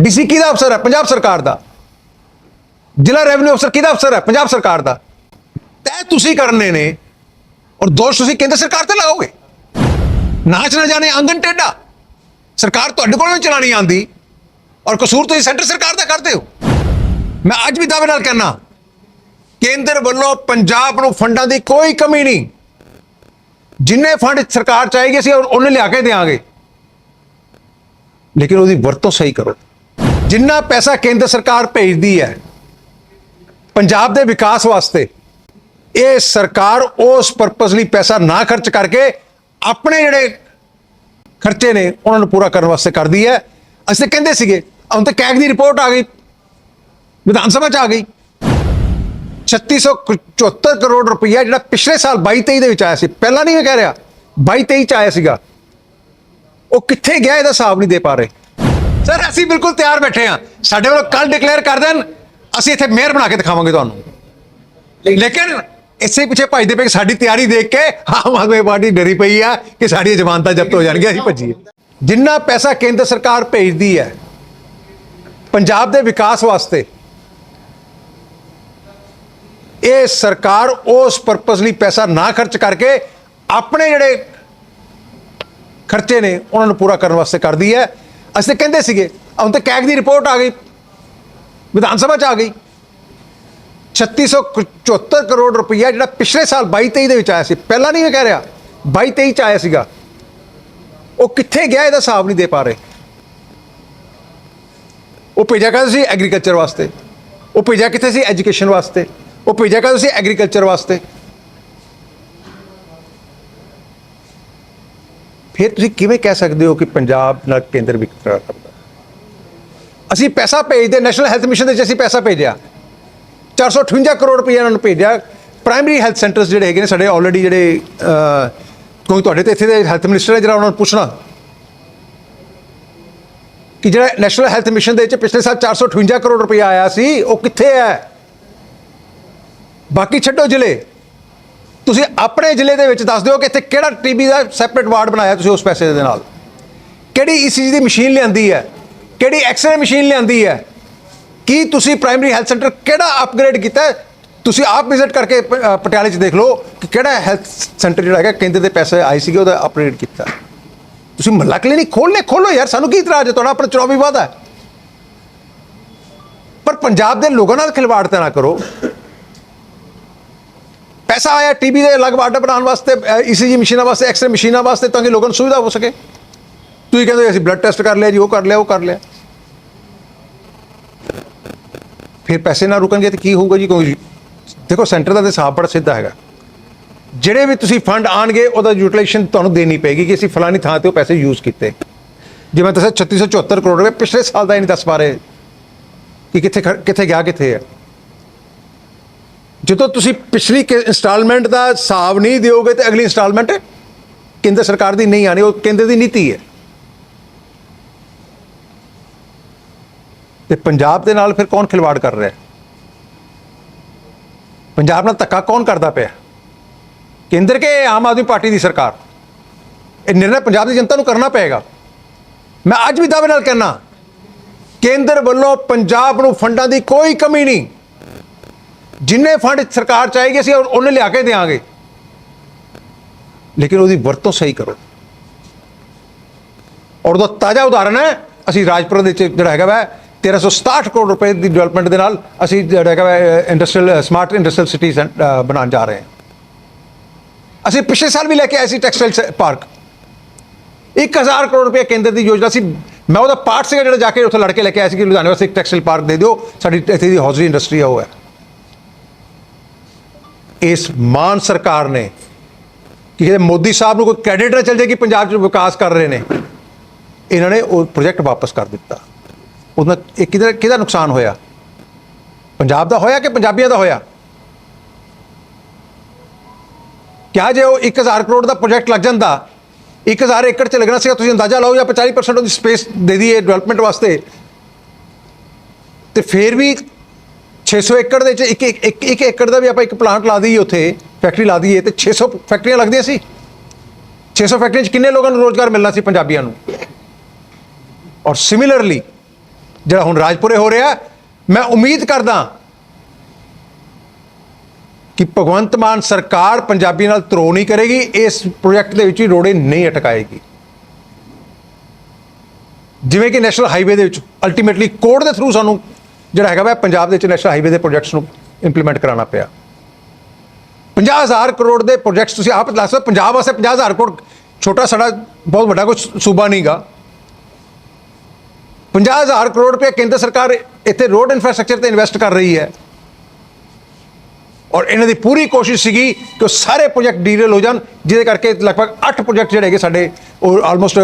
DC ਕਿਹਦਾ ਅਫਸਰ ਹੈ? ਪੰਜਾਬ ਸਰਕਾਰ ਦਾ। ਜ਼ਿਲ੍ਹਾ ਰੈਵਨਿਊ ਅਫਸਰ ਕਿਹਦਾ ਅਫਸਰ ਹੈ? ਪੰਜਾਬ ਸਰਕਾਰ ਦਾ। ਤੈ ਤੁਸੀਂ ਕਰਨੇ ਨੇ ਔਰ ਦੋਸ਼ ਤੁਸੀਂ ਕੇਂਦਰ ਸਰਕਾਰ ਤੇ ਲਾਓਗੇ। ਨਾਚ ਨਾ ਜਾਣੇ ਆਂਗਨ ਟੇਡਾ ਸਰਕਾਰ ਤੁਹਾਡੇ ਕੋਲੋਂ ਨਹੀਂ ਚਲਾਣੀ ਆਂਦੀ। ਔਰ ਕਸੂਰ ਤੁਸੀਂ ਸੈਂਟਰ ਸਰਕਾਰ ਦਾ ਕਰਦੇ ਹੋ। ਮੈਂ ਅੱਜ ਵੀ ਦਾਅਵੇ ਨਾਲ ਕਹਿਣਾ, ਕੇਂਦਰ ਵੱਲੋਂ ਪੰਜਾਬ ਨੂੰ ਫੰਡਾਂ ਦੀ ਕੋਈ ਕਮੀ ਨਹੀਂ। ਜਿੰਨੇ ਫੰਡ ਸਰਕਾਰ ਚਾਹੇਗੀ ਅਸੀਂ ਉਹਨੇ ਲਿਆ ਕੇ ਦੇਵਾਂਗੇ। ਲੇਕਿਨ ਉਹਦੀ ਵਰਤੋਂ ਸਹੀ ਕਰੋ। ਜਿੰਨਾ ਪੈਸਾ ਕੇਂਦਰ ਸਰਕਾਰ ਭੇਜਦੀ ਹੈ, ਪੰਜਾਬ ਦੇ ਵਿਕਾਸ ਵਾਸਤੇ, ਇਹ ਸਰਕਾਰ ਉਸ ਪਰਪਸ ਲਈ ਪੈਸਾ ਨਾ ਖਰਚ ਕਰਕੇ ਆਪਣੇ ਜਿਹੜੇ ਖਰਚੇ ਨੇ, ਉਹਨਾਂ ਨੂੰ ਪੂਰਾ ਕਰਨ ਵਾਸਤੇ ਕਰਦੀ ਹੈ। ਅਸੀਂ ਤਾਂ ਕਹਿੰਦੇ ਸੀਗੇ ਹੁਣ ਤਾਂ ਕੈਗ ਦੀ ਰਿਪੋਰਟ ਆ ਗਈ, ਵਿਧਾਨ ਸਭਾ ਚ ਆ ਗਈ। 3674 ਕਰੋੜ ਰੁਪਈਆ ਜਿਹੜਾ ਪਿਛਲੇ ਸਾਲ 22 23 ਦੇ ਵਿੱਚ ਆਇਆ ਸੀ, ਪਹਿਲਾਂ ਨਹੀਂ ਮੈਂ ਕਹਿ ਰਿਹਾ 22 23 ਚ ਆਇਆ ਸੀਗਾ। ਉਹ ਕਿੱਥੇ ਗਿਆ ਇਹਦਾ ਹਿਸਾਬ ਨਹੀਂ ਦੇ ਪਾ ਰਹੇ? ਸਰ ਅਸੀਂ ਬਿਲਕੁਲ ਤਿਆਰ ਬੈਠੇ ਹਾਂ। ਸਾਡੇ ਵੱਲੋਂ ਕੱਲ ਡਿਕਲੇਅਰ ਕਰ ਦੇਣ। ਅਸੀਂ ਇੱਥੇ ਮੇਅਰ ਬਣਾ ਕੇ ਦਿਖਾਵਾਂਗੇ ਤੁਹਾਨੂੰ। ਲੇਕਿਨ ਇਸੇ ਪਿੱਛੇ ਭੱਜਦੇ ਪਏ ਕਿ ਸਾਡੀ ਤਿਆਰੀ ਦੇਖ ਕੇ ਆਮ ਆਦਮੀ ਪਾਰਟੀ ਡਰੀ ਪਈ ਆ ਕਿ ਸਾਡੀ ਜ਼ਮਾਨਤਾਂ ਜ਼ਬਤ ਹੋ ਜਾਣਗੀਆਂ, ਅਸੀਂ ਭੱਜੀਏ। ਜਿੰਨਾ ਪੈਸਾ ਕੇਂਦਰ ਸਰਕਾਰ ਭੇਜਦੀ ਹੈ, ਪੰਜਾਬ ਦੇ ਵਿਕਾਸ ਵਾਸਤੇ, ਇਹ ਸਰਕਾਰ ਉਸ ਪਰਪਸ ਲਈ ਪੈਸਾ ਨਾ ਖਰਚ ਕਰਕੇ ਆਪਣੇ ਜਿਹੜੇ ਖਰਚੇ ਨੇ, ਉਹਨਾਂ ਨੂੰ ਪੂਰਾ ਕਰਨ ਵਾਸਤੇ ਕਰਦੀ ਹੈ। ਅਸੀਂ ਤਾਂ ਕਹਿੰਦੇ ਸੀਗੇ ਹੁਣ ਤਾਂ ਕੈਗ ਦੀ ਰਿਪੋਰਟ ਆ ਗਈ। ਵਿਧਾਨ ਸਭਾ ਚ ਆ ਗਈ। 3674 ਕਰੋੜ ਰੁਪਈਆ ਜਿਹੜਾ ਪਿਛਲੇ ਸਾਲ 22 23 ਦੇ ਵਿੱਚ ਆਇਆ ਸੀ, ਪਹਿਲਾਂ ਨਹੀਂ ਮੈਂ ਕਹਿ ਰਿਹਾ 22 23 ਚ ਆਇਆ ਸੀਗਾ। ਉਹ ਕਿੱਥੇ ਗਿਆ ਇਹਦਾ ਹਿਸਾਬ ਨਹੀਂ ਦੇ ਪਾ ਰਹੇ। ਉਹ ਭੇਜਿਆ ਕਹਿੰਦੇ ਸੀ? ਐਗਰੀਕਲਚਰ ਵਾਸਤੇ। ਉਹ ਭੇਜਿਆ ਕਿੱਥੇ ਸੀ? ਐਜੂਕੇਸ਼ਨ ਵਾਸਤੇ। ਉਹ ਭੇਜਿਆ ਕਾ ਸੀ? ਐਗਰੀਕਲਚਰ ਵਾਸਤੇ। ਫਿਰ ਤੁਸੀਂ ਕਿਵੇਂ ਕਹਿ ਸਕਦੇ ਹੋ ਕਿ ਪੰਜਾਬ ਨਾਲ ਕੇਂਦਰ ਵਿਤਕਰਾ ਕਰਦਾ ਅਸੀਂ ਪੈਸਾ ਭੇਜਦੇ ਨੈਸ਼ਨਲ ਹੈਲਥ ਮਿਸ਼ਨ ਦੇ ਵਿੱਚ ਅਸੀਂ ਪੈਸਾ ਭੇਜਿਆ। 458 ਕਰੋੜ ਰੁਪਏ ਇਹਨਾਂ ਨੂੰ ਭੇਜਿਆ। ਪ੍ਰਾਇਮਰੀ ਹੈਲਥ ਸੈਂਟਰਸ ਜਿਹੜੇ ਹੈਗੇ ਨੇ, ਸਾਡੇ ਆਲਰੇਡੀ ਜਿਹੜੇ ਕੋਈ ਤੁਹਾਡੇ ਤੇ ਇੱਥੇ ਦੇ ਹੈਲਥ ਮਿਨਿਸਟਰ ਹੈ ਜਿਹੜਾ ਉਹਨਾਂ ਨੂੰ ਪੁੱਛਣਾ। ਕਿ ਜਿਹੜਾ ਨੈਸ਼ਨਲ ਹੈਲਥ ਮਿਸ਼ਨ ਦੇ ਵਿੱਚ ਪਿਛਲੇ ਸਾਲ 458 ਕਰੋੜ ਰੁਪਏ ਆਇਆ ਸੀ, ਉਹ ਕਿੱਥੇ ਹੈ? ਬਾਕੀ ਛੱਡੋ ਜ਼ਿਲ੍ਹੇ। ਤੁਸੀਂ ਆਪਣੇ ਜ਼ਿਲ੍ਹੇ ਦੇ ਵਿੱਚ ਦੱਸ ਦਿਓ ਕਿ ਇੱਥੇ ਕਿਹੜਾ ਟੀਬੀ ਦਾ ਸੈਪਰੇਟ ਵਾਰਡ ਬਣਾਇਆ ਤੁਸੀਂ ਉਸ ਪੈਸੇ ਦੇ ਨਾਲ? ਕਿਹੜੀ ਈਸੀਜੀ ਦੀ ਮਸ਼ੀਨ ਲਿਆਂਦੀ ਹੈ? ਕਿਹੜੀ ਐਕਸਰੇ ਮਸ਼ੀਨ ਲਿਆਂਦੀ ਹੈ? ਕੀ ਤੁਸੀਂ ਪ੍ਰਾਇਮਰੀ ਹੈਲਥ ਸੈਂਟਰ ਕਿਹੜਾ ਅਪਗ੍ਰੇਡ ਕੀਤਾ ਤੁਸੀਂ ਆਪ ਵਿਜ਼ਿਟ ਕਰਕੇ ਪਟਿਆਲੇ 'ਚ ਦੇਖ ਲਓ ਕਿ ਕਿਹੜਾ ਹੈਲਥ ਸੈਂਟਰ ਜਿਹੜਾ ਹੈਗਾ, ਕੇਂਦਰ ਦੇ ਪੈਸੇ ਆਏ ਸੀਗੇ, ਉਹਦਾ ਅਪਗ੍ਰੇਡ ਕੀਤਾ। ਤੁਸੀਂ ਮਹੱਲਾ ਕਲੀਨਿਕ ਖੋਲ੍ਹਣੇ ਖੋਲੋ ਯਾਰ, ਸਾਨੂੰ ਕੀ ਇਤਰਾਜ਼ ਹੈ? ਤੁਹਾਡਾ ਆਪਣਾ ਚੁਣਾਵੀ ਵਿਵਾਦ ਹੈ। ਪਰ ਪੰਜਾਬ ਦੇ ਲੋਕਾਂ ਨਾਲ ਖਿਲਵਾੜ ਤਾਂ ਨਾ ਕਰੋ। ਪੈਸਾ ਆਇਆ ਟੀਬੀ ਦੇ ਅਲੱਗ ਵਾਰਡ ਬਣਾਉਣ ਵਾਸਤੇ ਈਸੀਜੀ ਮਸ਼ੀਨਾਂ ਵਾਸਤੇ ਐਕਸਰੇ ਮਸ਼ੀਨਾਂ ਵਾਸਤੇ, ਤਾਂ ਕਿ ਲੋਕਾਂ ਨੂੰ ਸੁਵਿਧਾ ਹੋ ਸਕੇ। ਤੁਸੀਂ ਕਹਿੰਦੇ ਅਸੀਂ ਬਲੱਡ ਟੈਸਟ ਕਰ ਲਿਆ ਜੀ, ਉਹ ਕਰ ਲਿਆ, ਉਹ ਕਰ ਲਿਆ। ਫਿਰ ਪੈਸੇ ਨਾ ਰੁਕਣਗੇ ਤੇ ਕੀ ਹੋਊਗਾ ਜੀ ਕੋਈ ਦੇਖੋ ਸੈਂਟਰ ਦਾ ਤਾਂ ਹਿਸਾਬ ਬੜਾ ਸਿੱਧਾ ਹੈਗਾ। ਜਿਹੜੇ ਵੀ ਤੁਸੀਂ ਫੰਡ ਆਣਗੇ, ਉਹਦਾ ਯੂਟਿਲਾਈਜੇਸ਼ਨ ਤੁਹਾਨੂੰ ਦੇਣੀ ਪਏਗੀ ਕਿ ਅਸੀਂ ਫਲਾਨੀ ਥਾਂ ਤੇ ਉਹ ਪੈਸੇ ਯੂਜ਼ ਕੀਤੇ। ਜਿਵੇਂ ਦੱਸਿਆ 3674 ਕਰੋੜ ਰੁਪਏ ਪਿਛਲੇ ਸਾਲ ਦਾ ਹੀ ਨਹੀਂ ਦੱਸ ਪਾ ਰਹੇ ਕਿ ਕਿੱਥੇ ਖਰ- ਕਿੱਥੇ ਗਿਆ, ਕਿੱਥੇ ਹੈ। ਜਦੋਂ ਤੁਸੀਂ ਪਿਛਲੀ ਇਨਸਟਾਲਮੈਂਟ ਦਾ ਹਿਸਾਬ ਨਹੀਂ ਦਿਓਗੇ ਤੇ ਅਗਲੀ ਇਨਸਟਾਲਮੈਂਟ ਕੇਂਦਰ ਸਰਕਾਰ ਦੀ ਨਹੀਂ ਆਣੀ, ਉਹ ਕੇਂਦਰ ਦੀ ਨੀਤੀ ਹੈ। ਤੇ ਪੰਜਾਬ ਦੇ ਨਾਲ ਫਿਰ ਕੌਣ ਖਿਲਵਾੜ ਕਰ ਰਿਹਾ ਪੰਜਾਬ ਨਾਲ ਧੱਕਾ ਕੌਣ ਕਰਦਾ ਪਿਆ ਕੇਂਦਰ ਕੇ ਆਮ ਆਦਮੀ ਪਾਰਟੀ ਦੀ ਸਰਕਾਰ? ਇਹ ਨਿਰਣਾ ਪੰਜਾਬ ਦੀ ਜਨਤਾ ਨੂੰ ਕਰਨਾ ਪਏਗਾ। ਮੈਂ ਅੱਜ ਵੀ ਦਾਅਵੇ ਨਾਲ ਕਹਿਣਾ, ਕੇਂਦਰ ਵੱਲੋਂ ਪੰਜਾਬ ਨੂੰ ਫੰਡਾਂ ਦੀ ਕੋਈ ਕਮੀ ਨਹੀਂ। ਜਿੰਨੇ ਫੰਡ ਸਰਕਾਰ ਚਾਹੇਗੀ, ਅਸੀਂ ਉਹਨੇ ਲਿਆ ਕੇ ਦੇਵਾਂਗੇ ਲੇਕਿਨ ਉਹਦੀ ਵਰਤੋਂ ਸਹੀ ਕਰੋ। ਔਰ ਉਹਦਾ ਤਾਜ਼ਾ ਉਦਾਹਰਣ ਹੈ, ਅਸੀਂ ਰਾਜਪੁਰ ਦੇ ਵਿੱਚ ਜਿਹੜਾ ਹੈਗਾ ਵਾ 1367 ਕਰੋੜ ਰੁਪਏ ਦੀ ਡਿਵੈਲਪਮੈਂਟ ਦੇ ਨਾਲ ਅਸੀਂ ਜਿਹੜਾ ਹੈਗਾ ਵਾ ਇੰਡਸਟਰੀਅਲ ਸਮਾਰਟ ਇੰਡਸਟਰੀਅਲ ਸਿਟੀ ਬਣਾਉਣ ਜਾ ਰਹੇ ਹਾਂ। ਅਸੀਂ ਪਿਛਲੇ ਸਾਲ ਵੀ ਲੈ ਕੇ ਆਏ ਸੀ ਟੈਕਸਟਾਈਲ ਪਾਰਕ 1000 ਕਰੋੜ ਰੁਪਏ ਕੇਂਦਰ ਦੀ ਯੋਜਨਾ ਸੀ। ਮੈਂ ਉਹਦਾ ਪਾਰਟ ਸੀਗਾ ਜਿਹੜਾ ਜਾ ਕੇ ਉੱਥੇ ਲੜ ਕੇ ਲੈ ਕੇ ਆਇਆ ਸੀ ਕਿ ਲੁਧਿਆਣੇ ਵਾਸਤੇ ਇੱਕ ਟੈਕਸਟਾਈਲ ਪਾਰਕ ਦੇ ਦਿਓ। ਸਾਡੀ ਇੱਥੇ ਦੀ ਹੌਜ਼ਰੀ ਇੰਡਸਟਰੀ ਆ, ਉਹ ਹੈ। ਇਸ ਮਾਨ ਸਰਕਾਰ ਨੇ ਕਿ ਮੋਦੀ ਸਾਹਿਬ ਨੂੰ ਕੋਈ ਕ੍ਰੈਡਿਟ ਨਾ ਚੱਲ ਜਾਏ ਕਿ ਪੰਜਾਬ 'ਚ ਵਿਕਾਸ ਕਰ ਰਹੇ ਨੇ, ਇਹਨਾਂ ਨੇ ਉਹ ਪ੍ਰੋਜੈਕਟ ਵਾਪਸ ਕਰ ਦਿੱਤਾ। ਉਹਦਾ ਇਹ ਕਿਹਦਾ ਕਿਹਦਾ ਨੁਕਸਾਨ ਹੋਇਆ? ਪੰਜਾਬ ਦਾ ਹੋਇਆ ਕਿ ਪੰਜਾਬੀਆਂ ਦਾ ਹੋਇਆ? ਕਿਆ ਜੇ ਉਹ 1000 ਕਰੋੜ ਦਾ ਪ੍ਰੋਜੈਕਟ ਲੱਗ ਜਾਂਦਾ 1000 ਏਕੜ 'ਚ ਲੱਗਣਾ ਸੀਗਾ, ਤੁਸੀਂ ਅੰਦਾਜ਼ਾ ਲਾਓ ਜਾਂ 40% ਉਹਦੀ ਸਪੇਸ ਦੇ ਦਈਏ ਡਿਵੈਲਪਮੈਂਟ ਵਾਸਤੇ, ਤੇ ਫਿਰ ਵੀ 600 ਏਕੜ ਦੇ ਵਿੱਚ ਇੱਕ ਇੱਕ- ਇੱਕ ਇੱਕ ਏਕੜ ਦਾ ਵੀ ਆਪਾਂ ਇੱਕ ਪਲਾਂਟ ਲਾ ਦਈਏ ਉੱਥੇ ਫੈਕਟਰੀ ਲਾ ਦਈਏ, ਤੇ 600 ਫੈਕਟਰੀਆਂ ਲੱਗਦੀਆਂ ਸੀ। 600 ਫੈਕਟਰੀਆਂ 'ਚ ਕਿੰਨੇ ਲੋਕਾਂ ਨੂੰ ਰੋਜ਼ਗਾਰ ਮਿਲਣਾ ਸੀ ਪੰਜਾਬੀਆਂ ਨੂੰ? ਔਰ ਸਿਮਿਲਰਲੀ ਜਿਹੜਾ ਹੁਣ ਰਾਜਪੁਰੇ ਹੋ ਰਿਹਾ, ਮੈਂ ਉਮੀਦ ਕਰਦਾ ਕਿ ਭਗਵੰਤ ਮਾਨ ਸਰਕਾਰ ਪੰਜਾਬੀ ਨਾਲ ਧਰੋ ਨਹੀਂ ਕਰੇਗੀ, ਇਸ ਪ੍ਰੋਜੈਕਟ ਦੇ ਵਿੱਚ ਵੀ ਰੋੜੇ ਨਹੀਂ ਅਟਕਾਏਗੀ। ਜਿਵੇਂ ਕਿ ਨੈਸ਼ਨਲ ਹਾਈਵੇ ਦੇ ਵਿੱਚ ਅਲਟੀਮੇਟਲੀ ਕੋਰਟ ਦੇ ਥਰੂ ਸਾਨੂੰ ਜਿਹੜਾ ਹੈਗਾ ਵਾ ਪੰਜਾਬ ਦੇ ਵਿੱਚ ਨੈਸ਼ਨਲ ਹਾਈਵੇ ਦੇ ਪ੍ਰੋਜੈਕਟਸ ਨੂੰ ਇੰਪਲੀਮੈਂਟ ਕਰਾਉਣਾ ਪਿਆ। 50000 ਕਰੋੜ ਦੇ ਪ੍ਰੋਜੈਕਟਸ ਤੁਸੀਂ ਆਪ ਦੱਸ ਪੰਜਾਬ ਵਾਸਤੇ 50000 ਕਰੋੜ ਛੋਟਾ ਸਾਡਾ ਬਹੁਤ ਵੱਡਾ ਕੋਈ ਸੂਬਾ ਨਹੀਂਗਾ 50000 ਕਰੋੜ ਰੁਪਏ ਕੇਂਦਰ ਸਰਕਾਰ ਇੱਥੇ ਰੋਡ ਇਨਫਰਾਸਟ੍ਰਕਚਰ ਤੇ ਇਨਵੈਸਟ ਕਰ ਰਹੀ ਹੈ। ਔਰ ਇਹਨਾਂ ਦੀ ਪੂਰੀ ਕੋਸ਼ਿਸ਼ ਸੀਗੀ ਕਿ ਉਹ ਸਾਰੇ ਪ੍ਰੋਜੈਕਟ ਡੀਰੇਲ ਹੋ ਜਾਣ, ਜਿਹਦੇ ਕਰਕੇ ਲਗਭਗ 8 ਪ੍ਰੋਜੈਕਟ ਜਿਹੜੇ ਹੈਗੇ ਸਾਡੇ, ਉਹ ਆਲਮੋਸਟ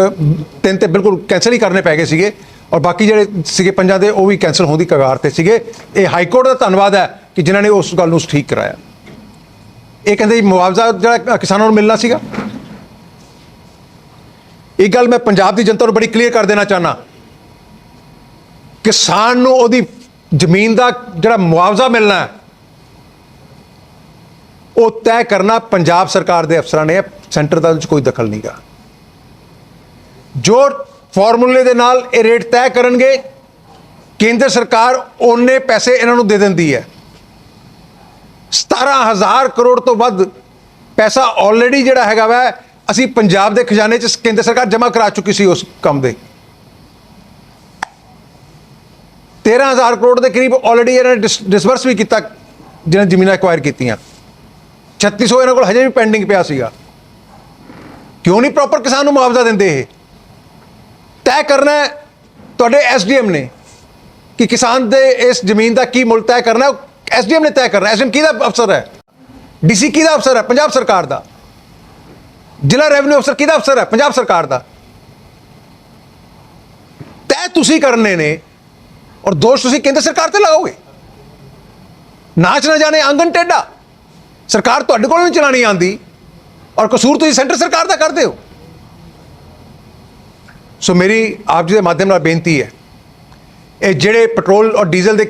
ਤਿੰਨ ਤੇ ਬਿਲਕੁਲ ਕੈਨਸਲ ਹੀ ਕਰਨੇ ਪੈ ਗਏ ਸੀਗੇ। ਔਰ ਬਾਕੀ ਜਿਹੜੇ ਸੀਗੇ ਪੰਜਾਂ ਦੇ, ਉਹ ਵੀ ਕੈਨਸਲ ਹੋਣ ਦੀ ਕਗਾਰ ਤੇ ਸੀਗੇ। ਇਹ ਹਾਈ ਕੋਰਟ ਦਾ ਧੰਨਵਾਦ ਹੈ ਕਿ ਜਿਨ੍ਹਾਂ ਨੇ ਉਸ ਗੱਲ ਨੂੰ ਠੀਕ ਕਰਾਇਆ। ਇਹ ਕਹਿੰਦੇ ਜੀ ਮੁਆਵਜ਼ਾ ਜਿਹੜਾ ਕਿਸਾਨਾਂ ਨੂੰ ਮਿਲਣਾ ਸੀਗਾ। ਇਹ ਗੱਲ ਮੈਂ ਪੰਜਾਬ ਦੀ ਜਨਤਾ ਨੂੰ ਬੜੀ ਕਲੀਅਰ ਕਰ ਦੇਣਾ ਚਾਹਨਾ ਕਿਸਾਨ ਨੂੰ ਉਹਦੀ ਜ਼ਮੀਨ ਦਾ ਜਿਹੜਾ ਮੁਆਵਜ਼ਾ ਮਿਲਣਾ ਉਹ ਤੈਅ ਕਰਨਾ ਪੰਜਾਬ ਸਰਕਾਰ ਦੇ ਅਫਸਰਾਂ ਨੇ ਸੈਂਟਰ ਦਾ ਉਹਦੇ ਕੋਈ ਦਖਲ ਨਹੀਂਗਾ ਜੋ ਫਾਰਮੂਲੇ ਦੇ ਨਾਲ ਇਹ ਰੇਟ ਤੈਅ ਕਰਨਗੇ। ਕੇਂਦਰ ਸਰਕਾਰ ਉਹਨੇ ਪੈਸੇ ਇਹਨਾਂ ਨੂੰ ਦੇ ਦਿੰਦੀ ਹੈ। 17000 ਕਰੋੜ ਤੋਂ ਵੱਧ ਪੈਸਾ ਆਲਰੇਡੀ ਜਿਹੜਾ ਹੈਗਾ ਵਾ, ਅਸੀਂ ਪੰਜਾਬ ਦੇ ਖਜ਼ਾਨੇ 'ਚ ਕੇਂਦਰ ਸਰਕਾਰ ਜਮ੍ਹਾਂ ਕਰਾ ਚੁੱਕੀ ਸੀ ਉਸ ਕੰਮ ਦੇ। 13000 ਕਰੋੜ ਦੇ ਕਰੀਬ ਆਲਰੇਡੀ ਇਹਨਾਂ ਨੇ ਡਿਸਬਰਸ ਵੀ ਕੀਤਾ, ਜਿਹਨਾਂ ਨੇ ਜ਼ਮੀਨਾਂ ਐਕਵਾਇਰ ਕੀਤੀਆਂ। 3600 ਇਹਨਾਂ ਕੋਲ ਹਜੇ ਵੀ ਪੈਂਡਿੰਗ ਪਿਆ ਸੀਗਾ। ਕਿਉਂ ਨਹੀਂ ਪ੍ਰੋਪਰ ਕਿਸਾਨ ਨੂੰ ਮੁਆਵਜ਼ਾ ਦਿੰਦੇ ਇਹ? ਤੈਅ ਕਰਨਾ ਹੈ ਤੁਹਾਡੇ ਐਸਡੀਐਮ ਨੇ ਕਿ ਕਿਸਾਨ ਦੇ ਇਸ ਜ਼ਮੀਨ ਦਾ ਕੀ ਮੁੱਲ ਤੈਅ ਕਰਨਾ ਐਸਡੀਐਮ ਨੇ ਤੈਅ ਕਰਨਾ ਐਸਡੀਐਮ ਕਿਹਦਾ ਅਫਸਰ ਹੈ? ਡੀਸੀ ਕਿਹਦਾ ਅਫਸਰ ਹੈ? ਪੰਜਾਬ ਸਰਕਾਰ ਦਾ। ਜ਼ਿਲ੍ਹਾ ਰੈਵਨਿਊ ਅਫਸਰ ਕਿਹਦਾ ਅਫਸਰ ਹੈ? ਪੰਜਾਬ ਸਰਕਾਰ ਦਾ। ਤੈਅ ਤੁਸੀਂ ਕਰਨੇ ਨੇ ਔਰ ਦੋਸ਼ ਤੁਸੀਂ ਕੇਂਦਰ ਸਰਕਾਰ ਤੇ ਲਾਓਗੇ। ਨਾਚ ਨਾ ਜਾਣੇ ਆਂਗਨ ਟੇਡਾ ਸਰਕਾਰ ਤੁਹਾਡੇ ਕੋਲ ਨਹੀਂ ਚਲਾਣੀ ਆਂਦੀ ਔਰ ਕਸੂਰ ਤੁਸੀਂ ਸੈਂਟਰ ਸਰਕਾਰ ਦਾ ਕਰਦੇ ਹੋ। ਸੋ ਮੇਰੀ ਆਪ ਜੀ ਦੇ ਮਾਧਿਅਮ ਨਾਲ ਬੇਨਤੀ ਹੈ ਇਹ ਜਿਹੜੇ ਪੈਟਰੋਲ ਔਰ ਡੀਜ਼ਲ ਦੇ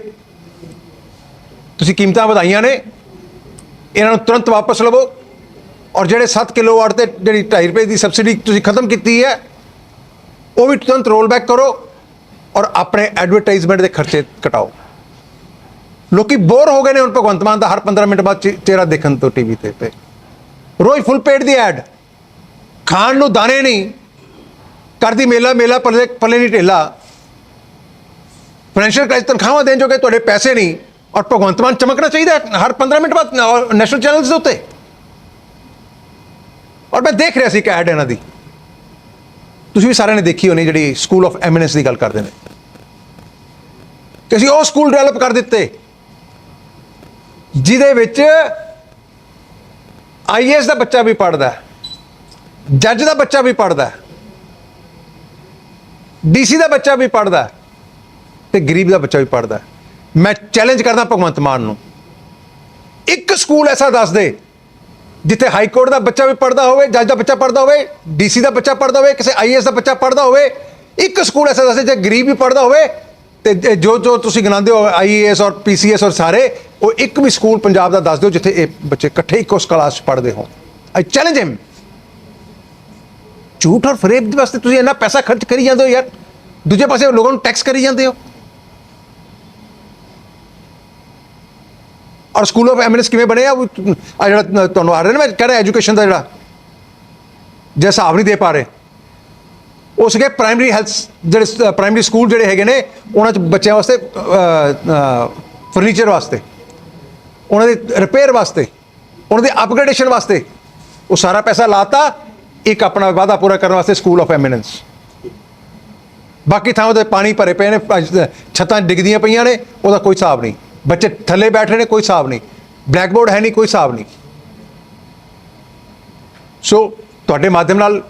ਤੁਸੀਂ ਕੀਮਤਾਂ ਵਧਾਈਆਂ ਨੇ ਇਹਨਾਂ ਨੂੰ ਤੁਰੰਤ ਵਾਪਸ ਲਵੋ ਔਰ ਜਿਹੜੇ 7 ਕਿਲੋਵਾਟ ਤੇ ਜਿਹੜੀ 2.5 ਰੁਪਏ ਦੀ ਸਬਸਿਡੀ ਤੁਸੀਂ ਖਤਮ ਕੀਤੀ ਹੈ ਉਹ ਵੀ ਤੁਰੰਤ ਰੋਲ ਬੈਕ ਕਰੋ ਔਰ ਆਪਣੇ ਐਡਵਰਟਾਈਜ਼ਮੈਂਟ ਦੇ ਖਰਚੇ ਘਟਾਓ ਲੋਕੀ ਬੋਰ ਹੋ ਗਏ ਨੇ ਹੁਣ ਭਗਵੰਤ ਮਾਨ ਦਾ ਹਰ 15 ਮਿੰਟ ਬਾਅਦ ਚਿ- ਚਿਹਰਾ ਦੇਖਣ ਤੋਂ ਟੀਵੀ ਤੇ ਤੇ ਰੋਜ਼ ਫੁੱਲ ਪੇਟ ਦੀ ਐਡ ਖਾਣ ਨੂੰ ਦਾਣੇ ਨਹੀਂ ਕਰਦੀ ਮੇਲਾ ਮੇਲਾ ਪੱਲੇ ਪੱਲੇ ਨਹੀਂ ਢੇਲਾ। ਫਾਈਨੈਂਸ਼ੀਅਲ ਕ੍ਰਾਈਸਿਸ ਤਨਖਾਹਾਂ ਦੇਣ ਜੋਗੇ ਤੁਹਾਡੇ ਪੈਸੇ ਨਹੀਂ ਔਰ ਭਗਵੰਤ ਮਾਨ ਚਮਕਣਾ ਚਾਹੀਦਾ ਹਰ 15 ਮਿੰਟ ਬਾਅਦ ਨੈਸ਼ਨਲ ਚੈਨਲਸ ਦੇ ਉੱਤੇ। ਔਰ ਮੈਂ ਦੇਖ ਰਿਹਾ ਸੀ ਕਿ ਐਡ ਇਹਨਾਂ ਦੀ। ਤੁਸੀਂ ਵੀ ਸਾਰਿਆਂ ਨੇ ਦੇਖੀ ਹੋਣੀ ਜਿਹੜੀ ਸਕੂਲ ਆਫ ਐਮਿਨੈਂਸ ਦੀ ਗੱਲ ਕਰਦੇ ਨੇ। ਕਿ ਅਸੀਂ ਉਹ ਸਕੂਲ ਡਿਵੈਲਪ ਕਰ ਦਿੱਤੇ, ਜਿਹਦੇ ਵਿੱਚ ਆਈਐਸ ਦਾ ਬੱਚਾ ਵੀ ਪੜਦਾ ਜੱਜ ਦਾ ਬੱਚਾ ਵੀ ਪੜਦਾ ਡੀਸੀ ਦਾ ਬੱਚਾ ਵੀ ਪੜਦਾ ਹੈ ਤੇ ਗਰੀਬ ਦਾ ਬੱਚਾ ਵੀ ਪੜਦਾ ਮੈਂ ਚੈਲੰਜ ਕਰਦਾ ਭਗਵੰਤ ਮਾਨ ਨੂੰ। ਇੱਕ ਸਕੂਲ ਐਸਾ ਦੱਸ ਦੇ, ਜਿੱਥੇ ਹਾਈ ਕੋਰਟ ਦਾ ਬੱਚਾ ਵੀ ਪੜਦਾ ਹੋਵੇ ਜੱਜ ਦਾ ਬੱਚਾ ਪੜਦਾ ਹੋਵੇ ਡੀਸੀ ਦਾ ਬੱਚਾ ਪੜਦਾ ਹੋਵੇ, ਕਿਸੇ ਆਈਐਸ ਦਾ ਬੱਚਾ ਪੜਦਾ ਹੋਵੇ, ਇੱਕ ਸਕੂਲ ਐਸਾ ਦੱਸੇ ਜੇ ਗਰੀਬ ਵੀ ਪੜਦਾ ਹੋਵੇ, ਤੇ ਜੋ ਜੋ ਤੁਸੀਂ ਗਿਣਾਉਂਦੇ ਹੋ ਆਈਏਐਸ ਔਰ ਪੀਸੀਐਸ ਔਰ ਸਾਰੇ, ਉਹ ਇੱਕ ਵੀ ਸਕੂਲ ਪੰਜਾਬ ਦਾ ਦੱਸ ਦਿਓ, ਜਿੱਥੇ ਇਹ ਬੱਚੇ ਇਕੱਠੇ ਇੱਕੋ ਕਲਾਸ 'ਚ ਪੜ੍ਹਦੇ ਹੋਣ। ਆਈ ਚੈਲੰਜ ਹਿਮ ਝੂਠ ਔਰ ਫਰੇਬ ਦੇ ਵਾਸਤੇ ਤੁਸੀਂ ਇੰਨਾ ਪੈਸਾ ਖਰਚ ਕਰੀ ਜਾਂਦੇ ਹੋ ਯਾਰ। ਦੂਜੇ ਪਾਸੇ ਲੋਕਾਂ ਨੂੰ ਟੈਕਸ ਕਰੀ ਜਾਂਦੇ ਹੋ। ਔਰ ਸਕੂਲ ਆਫ ਐਮਿਨੈਂਸ ਕਿਵੇਂ ਬਣਿਆ? ਉਹ ਆ ਜਿਹੜਾ ਤੁਹਾਨੂੰ ਆ ਰਿਹਾ ਨਾ ਮੈਂ ਕਹਿ ਰਿਹਾ ਐਜੂਕੇਸ਼ਨ ਦਾ ਜਿਹੜਾ, ਜੇ ਹਿਸਾਬ ਨਹੀਂ ਦੇ ਪਾ ਰਹੇ। ਉਹ ਸੀਗੇ ਪ੍ਰਾਇਮਰੀ ਹੈਲਥ ਜਿਹੜੇ ਪ੍ਰਾਇਮਰੀ ਸਕੂਲ ਜਿਹੜੇ ਹੈਗੇ ਨੇ, ਉਹਨਾਂ 'ਚ ਬੱਚਿਆਂ ਵਾਸਤੇ ਫਰਨੀਚਰ ਵਾਸਤੇ, ਉਹਨਾਂ ਦੇ ਰਿਪੇਅਰ ਵਾਸਤੇ, ਉਹਨਾਂ ਦੀ ਅਪਗ੍ਰੇਡੇਸ਼ਨ ਵਾਸਤੇ, ਉਹ ਸਾਰਾ ਪੈਸਾ ਲਾਤਾ। ਇੱਕ ਆਪਣਾ ਵਾਅਦਾ ਪੂਰਾ ਕਰਨ ਵਾਸਤੇ ਸਕੂਲ ਆਫ ਐਮੀਨੈਂਸ ਬਾਕੀ ਥਾਵਾਂ ਤੇ ਪਾਣੀ ਭਰੇ ਪਏ ਨੇ ਛੱਤਾਂ ਡਿੱਗਦੀਆਂ ਪਈਆਂ ਨੇ, ਉਹਦਾ ਕੋਈ ਹਿਸਾਬ ਨਹੀਂ। ਬੱਚੇ ਥੱਲੇ ਬੈਠ ਰਹੇ ਨੇ, ਕੋਈ ਹਿਸਾਬ ਨਹੀਂ। ਬਲੈਕ ਬੋਰਡ ਹੈ ਨਹੀਂ, ਕੋਈ ਹਿਸਾਬ ਨਹੀਂ। ਸੋ ਤੁਹਾਡੇ ਮਾਧਿਅਮ ਨਾਲ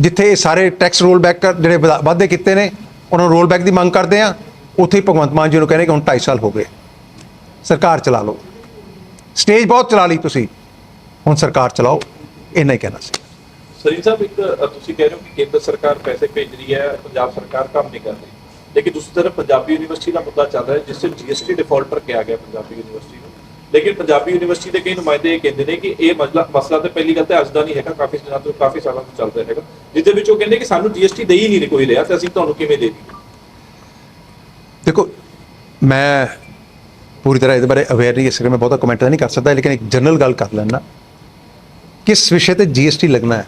ਜਿੱਥੇ ਇਹ ਸਾਰੇ ਟੈਕਸ ਰੋਲ ਬੈਕ ਜਿਹੜੇ ਵਧਾ- ਵਾਅਦੇ ਕੀਤੇ ਨੇ, ਉਹਨਾਂ ਨੂੰ ਰੋਲ ਬੈਕ ਦੀ ਮੰਗ ਕਰਦੇ ਆ ਉੱਥੇ ਭਗਵੰਤ ਮਾਨ ਜੀ ਨੂੰ ਕਹਿੰਦੇ ਕਿ ਹੁਣ 2.5 ਸਾਲ ਹੋ ਗਏ। ਸਰਕਾਰ ਚਲਾ ਲਓ। ਸਟੇਜ ਬਹੁਤ ਚਲਾ ਲਈ ਤੁਸੀਂ। ਹੁਣ ਸਰਕਾਰ ਚਲਾਓ। ਇੰਨਾ ਹੀ ਕਹਿਣਾ ਸੀ। ਸਰੀਨ ਸਾਹਿਬ, ਇੱਕ ਤੁਸੀਂ ਕਹਿ ਰਹੇ ਹੋ ਕਿ ਕੇਂਦਰ ਸਰਕਾਰ ਪੈਸੇ ਭੇਜ ਰਹੀ ਹੈ, ਪੰਜਾਬ ਸਰਕਾਰ ਕੰਮ ਨਹੀਂ ਕਰ ਰਹੀ। ਲੇਕਿਨ ਦੂਸਰੀ ਤਰਫ ਪੰਜਾਬੀ ਯੂਨੀਵਰਸਿਟੀ ਦਾ ਮੁੱਦਾ ਚੱਲ ਰਿਹਾ, ਜਿਸ ਵਿੱਚ ਜੀਐਸਟੀ ਡਿਫਾਲਟਰ ਕਿਹਾ ਗਿਆ ਪੰਜਾਬੀ ਯੂਨੀਵਰਸਿਟੀ ਨੂੰ। ਲੇਕਿਨ ਪੰਜਾਬੀ ਯੂਨੀਵਰਸਿਟੀ ਦੇ ਕਈ ਨੁਮਾਇੰਦੇ ਇਹ ਕਹਿੰਦੇ ਨੇ ਕਿ ਇਹ ਮਸਲਾ ਮਸਲਾ ਤਾਂ ਪਹਿਲੀ ਗੱਲ ਤਾਂ ਅੱਜ ਦਾ ਨਹੀਂ ਹੈਗਾ, ਕਾਫੀ ਦਿਨਾਂ ਤੋਂ, ਕਾਫੀ ਸਾਲਾਂ ਤੋਂ ਚੱਲ ਰਿਹਾ ਹੈਗਾ। ਜਿਸ ਵਿੱਚ ਉਹ ਕਹਿੰਦੇ ਕਿ ਸਾਨੂੰ ਜੀਐਸਟੀ ਦੇ ਹੀ ਨਹੀਂ ਕੋਈ ਰਿਹਾ, ਤੇ ਅਸੀਂ ਤੁਹਾਨੂੰ ਕਿਵੇਂ ਦੇ ਦਈਏ? ਦੇਖੋ, ਮੈਂ ਪੂਰੀ ਤਰ੍ਹਾਂ ਇਹਦੇ ਬਾਰੇ ਅਵੇਅਰ ਨਹੀਂ, ਇਸ ਕਰਕੇ ਮੈਂ ਬਹੁਤਾ ਕਮੈਂਟ ਨਹੀਂ ਕਰ ਸਕਦਾ, ਲੇਕਿਨ ਇੱਕ ਜਨਰਲ ਗੱਲ ਕਰ ਲੈਣਾ ਕਿਸ ਵਿਸ਼ੇ ਤੇ ਜੀਐਸਟੀ ਲੱਗਣਾ ਹੈ?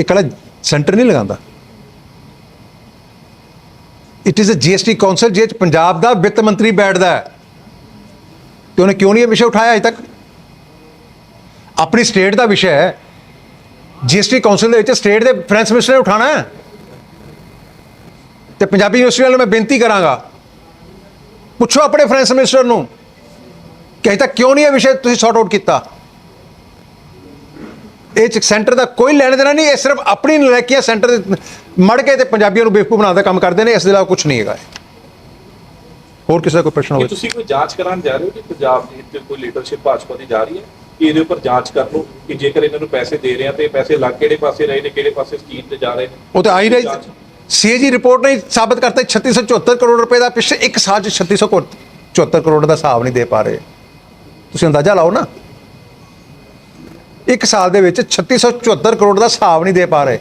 ਇਹ ਕਲਾ ਸੈਂਟਰ ਨਹੀਂ ਲਗਾਉਂਦਾ। It is a GST council ਜਿਹਦੇ 'ਚ ਪੰਜਾਬ ਦਾ ਵਿੱਤ ਮੰਤਰੀ ਬੈਠਦਾ ਹੈ, ਤੇ ਉਹਨੇ ਕਿਉਂ ਨਹੀਂ ਇਹ ਵਿਸ਼ਾ ਉਠਾਇਆ ਅਜੇ ਤੱਕ? ਆਪਣੀ ਸਟੇਟ ਦਾ ਵਿਸ਼ਾ ਹੈ। ਜੀਐਸਟੀ ਕਾਉਂਸਲ ਦੇ ਵਿੱਚ ਸਟੇਟ ਦੇ ਫਾਈਨੈਂਸ ਮਿਨਿਸਟਰ ਨੇ ਉਠਾਉਣਾ ਹੈ। ਤੇ ਪੰਜਾਬੀ ਯੂਨੀਵਰਸਿਟੀ ਵਾਲਿਆਂ ਨੂੰ ਮੈਂ ਬੇਨਤੀ ਕਰਾਂਗਾ, ਪੁੱਛੋ ਆਪਣੇ ਫਾਈਨੈਂਸ ਮਿਨਿਸਟਰ ਨੂੰ ਕਿ ਅਜੇ ਤੱਕ ਕਿਉਂ ਨਹੀਂ ਇਹ ਵਿਸ਼ਾ ਤੁਸੀਂ ਸੌਰਟ ਆਊਟ ਕੀਤਾ। ਇਹ ਚ ਸੈਂਟਰ ਦਾ ਕੋਈ ਲੈਣ ਦੇਣਾ ਨਹੀਂ ਇਹ ਸਿਰਫ ਆਪਣੀ ਨਲਾਇਕੀਆਂ ਸੈਂਟਰ ਦੇ ਮੜ ਕੇ ਤੇ ਪੰਜਾਬੀਆਂ ਨੂੰ ਬੇਵਕੂਫ ਬਣਾਉਣ ਦਾ ਕੰਮ ਕਰਦੇ ਨੇ ਇਸ ਦੇ ਇਲਾਵਾ ਕੁਝ ਨਹੀਂ ਹੈਗਾ ਹੋਰ ਕਿਸੇ ਦਾ ਕੋਈ ਪ੍ਰਸ਼ਨ ਹੋਵੇ? ਤੁਸੀਂ ਕੋਈ ਜਾਂਚ ਕਰਾਉਣ ਜਾ ਰਹੇ ਹੋ ਕਿ ਪੰਜਾਬ ਦੀ ਵਿੱਚ ਕੋਈ ਲੀਡਰਸ਼ਿਪ ਭਾਜਪਾ ਦੀ ਜਾ ਰਹੀ ਹੈ? ਕਿ ਇਹਦੇ ਉੱਪਰ ਜਾਂਚ ਕਰ ਲਓ ਕਿ ਜੇਕਰ ਇਹਨਾਂ ਨੂੰ ਪੈਸੇ ਦੇ ਰਹੇ ਆ ਤੇ ਪੈਸੇ ਲੱਗ ਕਿਹੜੇ ਪਾਸੇ ਰਹੇ ਨੇ ਕਿਹੜੇ ਪਾਸੇ ਸਕੀਮ ਤੇ ਜਾ ਰਹੇ ਨੇ? ਉਹ ਤਾਂ ਆ ਹੀ ਰਹੀ। ਸੀਏਜੀ ਰਿਪੋਰਟ ਨੇ ਸਾਬਤ ਕਰਤਾ 3674 ਕਰੋੜ ਰੁਪਏ ਦਾ ਪਿਛਲੇ ਇੱਕ ਸਾਲ ਚ 3674 ਕਰੋੜ ਦਾ ਹਿਸਾਬ ਨਹੀਂ ਦੇ ਪਾ ਰਹੇ। ਤੁਸੀਂ ਅੰਦਾਜ਼ਾ ਲਾਓ ਨਾ। ਇੱਕ ਸਾਲ ਦੇ ਵਿੱਚ 3674 ਕਰੋੜ ਦਾ ਹਿਸਾਬ ਨਹੀਂ ਦੇ ਪਾ ਰਹੇ।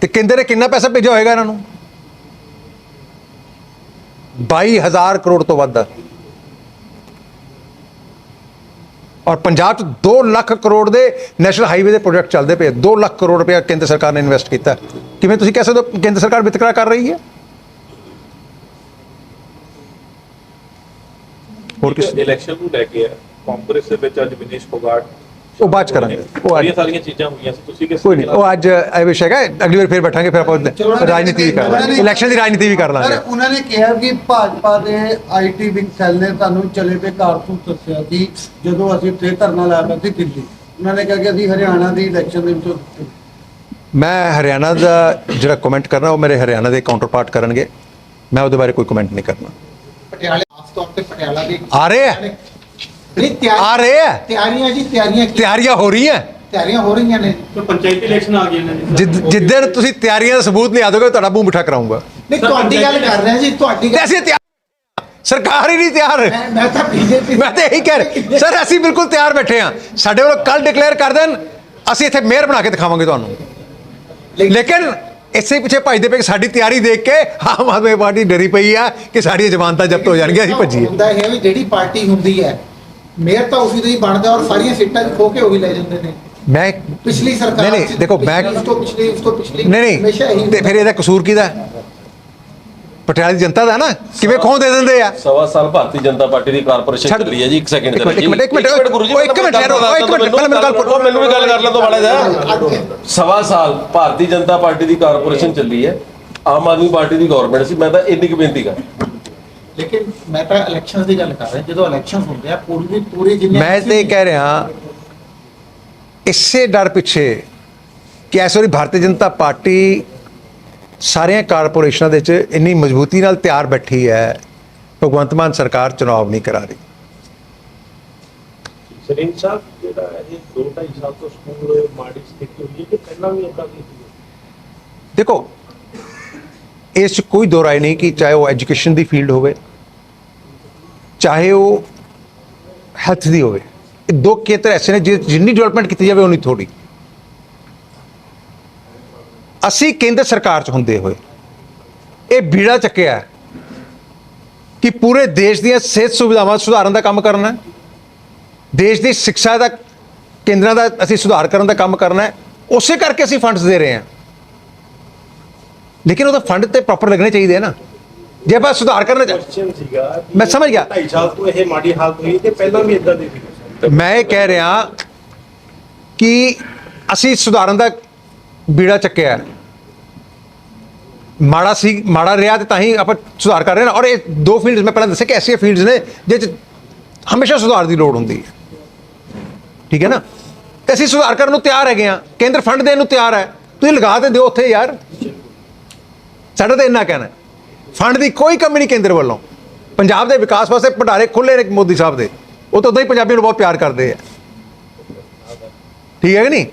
ਤੇ ਕੇਂਦਰ ਨੇ ਕਿੰਨਾ ਪੈਸਾ ਭੇਜਿਆ ਹੋਏਗਾ ਇਹਨਾਂ ਨੂੰ? 22000 ਕਰੋੜ ਤੋਂ ਵੱਧ। ਔਰ ਪੰਜਾਬ 'ਚ 2 ਲੱਖ ਕਰੋੜ ਦੇ ਨੈਸ਼ਨਲ ਹਾਈਵੇ ਦੇ ਪ੍ਰੋਜੈਕਟ ਚੱਲਦੇ ਪਏ 2 ਲੱਖ ਕਰੋੜ ਰੁਪਏ ਕੇਂਦਰ ਸਰਕਾਰ ਨੇ ਇਨਵੈਸਟ ਕੀਤਾ। ਕਿਵੇਂ ਤੁਸੀਂ ਕਹਿ ਸਕਦੇ ਹੋ ਕੇਂਦਰ ਸਰਕਾਰ ਵਿਤਕਰਾ ਕਰ ਰਹੀ ਹੈ? ਹੋਰ ਕਿਸ ਇਲੈਕਸ਼ਨ ਨੂੰ ਲੈ ਕੇ ਹੈ ਕਾਂਗਰਸ ਦੇ ਵਿੱਚ ਅੱਜ ਵਿਨੇਸ਼ ਫੋਗਾਟ ਉਹ ਬਾਅਦ ਕਰਾਂਗੇ। ਉਹ ਅੱਜ ਸਾਰੀਆਂ ਚੀਜ਼ਾਂ ਹੋਈਆਂ ਸੀ ਤੁਸੀਂ ਕਿਸ ਕੋਈ ਨਹੀਂ ਉਹ ਅੱਜ ਇਹ ਵਿਸ਼ਾ ਹੈਗਾ ਅਗਲੀ ਵਾਰ ਫਿਰ ਬੈਠਾਂਗੇ ਫਿਰ ਆਪਾਂ ਰਾਜਨੀਤੀ ਵੀ ਕਰ ਲਾਂਗੇ। ਇਲੈਕਸ਼ਨ ਦੀ ਰਾਜਨੀਤੀ ਵੀ ਕਰ ਲਾਂਗੇ। ਉਹਨਾਂ ਨੇ ਕਿਹਾ ਕਿ ਭਾਜਪਾ ਦੇ ਆਈਟੀ ਵਿੰਗ ਸੈੱਲ ਨੇ ਤੁਹਾਨੂੰ ਚਲੇ ਤੇ ਕਾਰਤੂਸ ਦੱਸਿਆ ਸੀ ਜਦੋਂ ਅਸੀਂ ਉੱਥੇ ਧਰਨਾ ਲਾਇਆ ਸੀ ਦਿੱਲੀ ਉਹਨਾਂ ਨੇ ਕਿਹਾ ਕਿ ਅਸੀਂ ਹਰਿਆਣਾ ਦੀ ਇਲੈਕਸ਼ਨ ਦੇ ਵਿੱਚ ਮੈਂ ਹਰਿਆਣਾ ਦਾ ਜਿਹੜਾ ਕਮੈਂਟ ਕਰਨਾ ਉਹ ਮੇਰੇ ਹਰਿਆਣਾ ਦੇ ਕਾਊਂਟਰ ਪਾਰਟ ਕਰਨਗੇ। ਮੈਂ ਉਹਦੇ ਬਾਰੇ ਕੋਈ ਕਮੈਂਟ ਨਹੀਂ ਕਰਨਾ। ਪਟਿਆਲੇ ਖਾਸ ਤੌਰ ਤੇ ਪਟਿਆਲਾ ਦੇ ਆ ਰਹੇ ਹੈ ਨਹੀਂ ਤਿਆਰੀ ਆ ਰਹੇ ਹੈ ਤਿਆਰੀਆਂ ਜੀ ਤਿਆਰੀਆਂ ਕੀ- ਤਿਆਰੀਆਂ ਹੋ ਰਹੀਆਂ। ਤਿਆਰੀਆਂ ਹੋ ਰਹੀਆਂ ਨੇ। ਤੇ ਪੰਚਾਇਤੀ ਇਲੈਕਸ਼ਨ ਆ ਗਏ ਨੇ ਜੀ। ਜਿੱਦ- ਜਿੱਦਣ ਤੁਸੀਂ ਤਿਆਰੀਆਂ ਦਾ ਸਬੂਤ ਲਿਆ ਦੋਗੇ ਤੁਹਾਡਾ ਮੂੰਹ ਮਿੱਠਾ ਕਰਾਉਂਗਾ। ਨਹੀਂ ਤੁਹਾਡੀ ਗੱਲ ਕਰ ਰਿਹਾ ਜੀ ਤੁਹਾਡੀ ਤੇ ਗੱਲ ਅਸੀਂ ਤਿਆਰ ਸਰਕਾਰ ਹੀ ਨਹੀਂ ਤਿਆਰ। ਮੈਂ- ਮੈਂ ਤਾਂ ਬੀਜੇਪੀ ਮੈਂ ਤਾਂ ਇਹੀ ਕਹਿ ਰਿਹਾ। ਸਰ ਅਸੀਂ ਬਿਲਕੁਲ ਤਿਆਰ ਬੈਠੇ ਹਾਂ। ਸਾਡੇ ਵੱਲੋਂ ਕੱਲ ਡਿਕਲੇਅਰ ਕਰ ਦੇਣ। ਅਸੀਂ ਇੱਥੇ ਮੇਅਰ ਬਣਾ ਕੇ ਦਿਖਾਵਾਂਗੇ ਤੁਹਾਨੂੰ। ਲੇਕਿਨ ਇਸੇ ਪਿੱਛੇ ਭੱਜਦੇ ਪਏ ਕਿ ਸਾਡੀ ਤਿਆਰੀ ਦੇਖ ਕੇ ਆਮ ਆਦਮੀ ਪਾਰਟੀ ਡਰੀ ਪਈ ਆ ਕਿ ਸਾਡੀਆਂ ਜ਼ਮਾਨਤਾਂ ਜ਼ਬਤ ਹੋ ਜਾਣਗੀਆਂ ਅਸੀਂ ਭੱਜੀਏ। ਹੁੰਦਾ ਇਹ ਵੀ ਜਿਹੜੀ ਪਾਰਟੀ ਹੁੰਦੀ ਹੈ ਮੇਅਰ ਤਾਂ ਉਸੇ ਦਾ ਹੀ ਬਣਦਾ ਔਰ ਸਾਰੀਆਂ ਸੀਟਾਂ ਵੀ ਖੋ ਕੇ ਉਹੀ ਲੈ ਜਾਂਦੇ ਨੇ। ਮੈਂ ਪਿਛਲੀ ਸਰਕਾਰ ਨਹੀਂ, ਨਹੀਂ, ਦੇਖੋ, ਮੈਂ- ਉਸ ਤੋਂ ਪਿਛਲੀ ਉਸ ਤੋਂ ਪਿਛਲੀ ਨਹੀਂ ਹਮੇਸ਼ਾ ਇਹੀ ਨਹੀਂ ਤੇ ਫਿਰ ਇਹਦਾ ਕਸੂਰ ਕਿਹਦਾ? ਪਟਿਆਲੇ ਦੀ ਜਨਤਾ ਦਾ ਨਾ ਕਿਵੇਂ ਖੋਹ ਦੇ ਦਿੰਦੇ ਆ? ਸਵਾ ਸਾਲ ਭਾਰਤੀ ਜਨਤਾ ਪਾਰਟੀ ਦੀ ਕਾਰਪੋਰੇਸ਼ਨ ਚੱਲੀ ਹੈ ਜੀ ਇੱਕ ਸੈਕਿੰਡ ਇੱਕ ਮਿੰਟ, ਇੱਕ ਮਿੰਟ, ਇੱਕ ਮਿੰਟ, ਗੁਰੂ ਜੀ ਉਹ ਇੱਕ ਮਿੰਟ ਠਹਿਰੋ, ਉਹ ਇੱਕ ਮਿੰਟ, ਪਹਿਲਾਂ ਮੈਨੂੰ ਗੱਲ ਪੁੱਛੋ। ਮੈਨੂੰ ਵੀ ਗੱਲ ਕਰ ਲੈਣ ਤੋਂ ਮਾੜਾ ਜਿਹਾ ਸਵਾ ਸਾਲ ਭਾਰਤੀ ਜਨਤਾ ਪਾਰਟੀ ਦੀ ਕਾਰਪੋਰੇਸ਼ਨ ਚੱਲੀ ਹੈ ਆਮ ਆਦਮੀ ਪਾਰਟੀ ਦੀ ਗਵਰਨਮੈਂਟ ਸੀ ਮੈਂ ਤਾਂ ਇੰਨੀ ਕੁ ਬੇਨਤੀ ਕਰ ਲੇਕਿਨ ਮੈਂ ਤਾਂ ਇਲੈਕਸ਼ਨਸ ਦੀ ਗੱਲ ਕਰ ਰਿਹਾ ਜਦੋਂ ਇਲੈਕਸ਼ਨਸ ਹੁੰਦੇ ਆ ਪੂਰੀ ਪੂਰੇ ਜਿੰਨੇ ਮੈਂ ਤੇ ਇਹ ਕਹਿ ਰਿਹਾ ਇਸੇ ਡਰ ਪਿੱਛੇ ਕਿ ਇਸ ਵਾਰੀ ਭਾਰਤੀ ਜਨਤਾ ਪਾਰਟੀ ਸਾਰੀਆਂ ਕਾਰਪੋਰੇਸ਼ਨਾਂ ਦੇ ਵਿੱਚ ਇੰਨੀ ਮਜ਼ਬੂਤੀ ਨਾਲ ਤਿਆਰ ਬੈਠੀ ਹੈ ਭਗਵੰਤ ਮਾਨ ਸਰਕਾਰ ਚੁਣਾਵ ਨਹੀਂ ਕਰਾ ਰਹੀ। ਸਰੀਨ ਸਾਹਿਬ ਜਿਹੜਾ ਇਹ 2.5 ਸਾਲ ਤੋਂ ਸਕੂਲ ਮਾੜੀ ਸਥਿਤੀ ਹੋਈ ਹੈ ਕਿ ਪਹਿਲਾਂ ਵੀ ਇਦਾਂ ਦੀ ਸੀ ਦੇਖੋ ਇਸ 'ਚ ਕੋਈ ਦੋ ਰਾਏ ਨਹੀਂ ਕਿ ਚਾਹੇ ਉਹ ਐਜੂਕੇਸ਼ਨ ਦੀ ਫੀਲਡ ਹੋਵੇ ਚਾਹੇ ਉਹ ਹੈਲਥ ਦੀ ਹੋਵੇ, ਇਹ ਦੋ ਖੇਤਰ ਐਸੇ ਨੇ ਜਿਹਦੇ ਜਿੰਨੀ ਡਿਵੈਲਪਮੈਂਟ ਕੀਤੀ ਜਾਵੇ ਉਨੀ ਥੋੜੀ ਅਸੀਂ ਕੇਂਦਰ ਸਰਕਾਰ 'ਚ ਹੁੰਦੇ ਹੋਏ, ਇਹ ਬੀੜਾ ਚੱਕਿਆ ਕਿ ਪੂਰੇ ਦੇਸ਼ ਦੀਆਂ ਸਿਹਤ ਸੁਵਿਧਾਵਾਂ ਸੁਧਾਰਨ ਦਾ ਕੰਮ ਕਰਨਾ ਹੈ। ਦੇਸ਼ ਦੀ ਸਿੱਖਿਆ ਦਾ, ਕੇਂਦਰਾਂ ਦਾ ਅਸੀਂ ਸੁਧਾਰ ਕਰਨ ਦਾ ਕੰਮ ਕਰਨਾ ਹੈ। ਉਸੇ ਕਰਕੇ ਅਸੀਂ ਫੰਡਸ ਦੇ ਰਹੇ ਹਾਂ। ਲੇਕਿਨ ਉਹਦਾ ਫੰਡ ਤੇ ਪ੍ਰੋਪਰ ਲੱਗਣੇ ਚਾਹੀਦੇ ਆ ਨਾ। ਜੇ ਆਪਾਂ ਸੁਧਾਰ ਕਰਨਾ ਚਾਹ ਕੁਐਸਚਨ ਸੀਗਾ ਮੈਂ ਸਮਝ ਗਿਆ। 2.5 ਸਾਲ ਤੋਂ ਇਹ ਮਾੜੀ ਹਾਲਤ ਹੋਈ ਤੇ ਪਹਿਲਾਂ ਵੀ ਇਦਾਂ ਦੀ ਸੀ। ਮੈਂ ਇਹ ਕਹਿ ਰਿਹਾ ਕਿ ਅਸੀਂ ਸੁਧਾਰਨ ਦਾ ਬੀੜਾ ਚੱਕਿਆ ਹੈ। ਮਾੜਾ ਸੀ ਮਾੜਾ ਰਿਹਾ ਤੇ ਤਾਂ ਹੀ ਆਪਾਂ ਸੁਧਾਰ ਕਰ ਰਹੇ ਹਾਂ। ਔਰ ਇਹ ਦੋ ਫੀਲਡਸ ਮੈਂ ਪਹਿਲਾਂ ਦੱਸਿਆ ਕਿ ਐਸੀਆਂ ਫੀਲਡਸ ਨੇ ਜਿਹ 'ਚ ਹਮੇਸ਼ਾ ਸੁਧਾਰ ਦੀ ਲੋੜ ਹੁੰਦੀ ਹੈ। ਠੀਕ ਹੈ ਨਾ? ਤੇ ਅਸੀਂ ਸੁਧਾਰ ਕਰਨ ਨੂੰ ਤਿਆਰ ਹੈਗੇ ਆ ਕੇਂਦਰ ਫੰਡ ਦੇਣ ਨੂੰ ਤਿਆਰ ਹੈ। ਤੁਸੀਂ ਲਗਾ ਤੇ ਦਿਓ ਉੱਥੇ ਯਾਰ। ਸਾਡਾ ਤਾਂ ਇੰਨਾ ਕਹਿਣਾ ਹੈ। ਫੰਡ ਦੀ ਕੋਈ ਕਮੀ ਨਹੀਂ ਕੇਂਦਰ ਵੱਲੋਂ। ਪੰਜਾਬ ਦੇ ਵਿਕਾਸ ਵਾਸਤੇ ਭੰਡਾਰੇ ਖੁੱਲੇ ਨੇ ਮੋਦੀ ਸਾਹਿਬ ਦੇ। ਉਹ ਤਾਂ ਉਦੋਂ ਹੀ ਪੰਜਾਬੀਆਂ ਨੂੰ ਬਹੁਤ ਪਿਆਰ ਕਰਦੇ ਆ। ਠੀਕ ਹੈ ਕਿ ਨਹੀਂ?